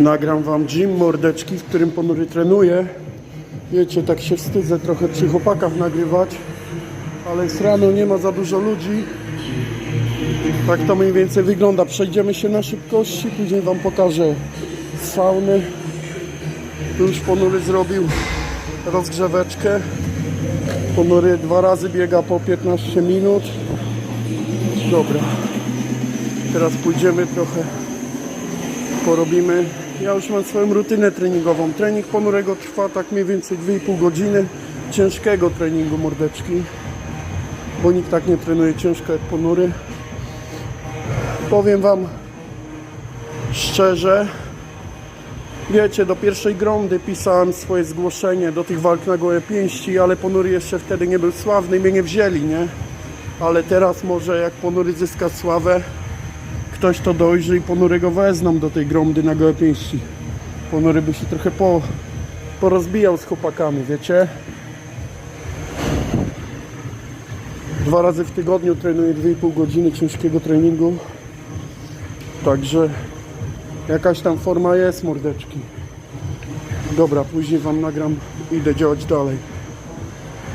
Nagram wam gym mordeczki, w którym ponury trenuje. Wiecie, tak się wstydzę trochę przy chłopakach nagrywać, ale jest rano, nie ma za dużo ludzi. Tak to mniej więcej wygląda. Przejdziemy się na szybkości, później wam pokażę sauny. Tu już ponury zrobił rozgrzeweczkę. Ponury dwa razy biega po 15 minut. Dobra. Teraz pójdziemy trochę porobimy. Ja już mam swoją rutynę treningową. Trening ponurego trwa tak mniej więcej 2,5 godziny ciężkiego treningu mordeczki, bo nikt tak nie trenuje ciężko jak ponury. Powiem Wam szczerze, wiecie, do pierwszej gromdy pisałem swoje zgłoszenie do tych walk na gołe pięści, ale ponury jeszcze wtedy nie był sławny i mnie nie wzięli, nie? Ale teraz może jak ponury zyska sławę, ktoś to dojrzy i ponury go wezną do tej gromdy na gołe pięści. Ponury by się trochę po, porozbijał z chłopakami, wiecie? Dwa razy w tygodniu trenuję 2,5 godziny ciężkiego treningu. Także jakaś tam forma jest, mordeczki. Dobra, później wam nagram, idę działać dalej.